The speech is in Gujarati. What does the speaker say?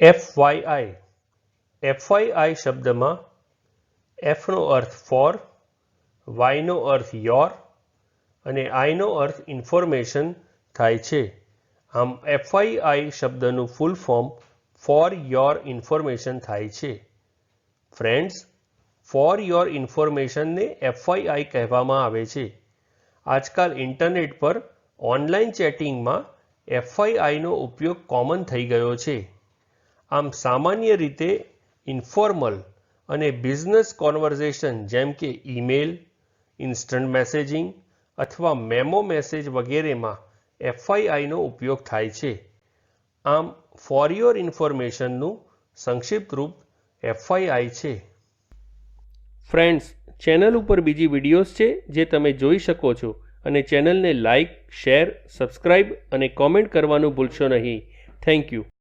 F Y I F Y શબ્દમાં એફનો અર્થ ફોર વાયનો અર્થ યોર અને આઈનો અર્થ ઇન્ફોર્મેશન થાય છે. આમ એફઆઈઆઈ શબ્દનું full form for your information થાય છે. ફ્રેન્ડ્સ ફોર યોર ઇન્ફોર્મેશનને એફઆઈઆઈ કહેવામાં આવે છે. આજકાલ ઇન્ટરનેટ પર ઓનલાઈન ચેટિંગમાં એફઆઈઆઈનો ઉપયોગ કોમન થઈ ગયો છે. આમ સામાન્ય રીતે ઇન્ફોર્મલ અને બિઝનેસ કોન્વર્ઝેશન જેમ કે ઈમેલ ઇન્સ્ટન્ટ મેસેજિંગ અથવા મેમો મેસેજ વગેરેમાં એફઆઈઆઈનો ઉપયોગ થાય છે. આમ ફોર યોર ઇન્ફોર્મેશનનું સંક્ષિપ્ત રૂપ એફઆઈઆઈ છે. ફ્રેન્ડ્સ ચેનલ ઉપર બીજી વિડીયોઝ છે જે તમે જોઈ શકો છો અને ચેનલને લાઇક શેર સબસ્ક્રાઇબ અને કોમેન્ટ કરવાનું ભૂલશો નહીં. Thank you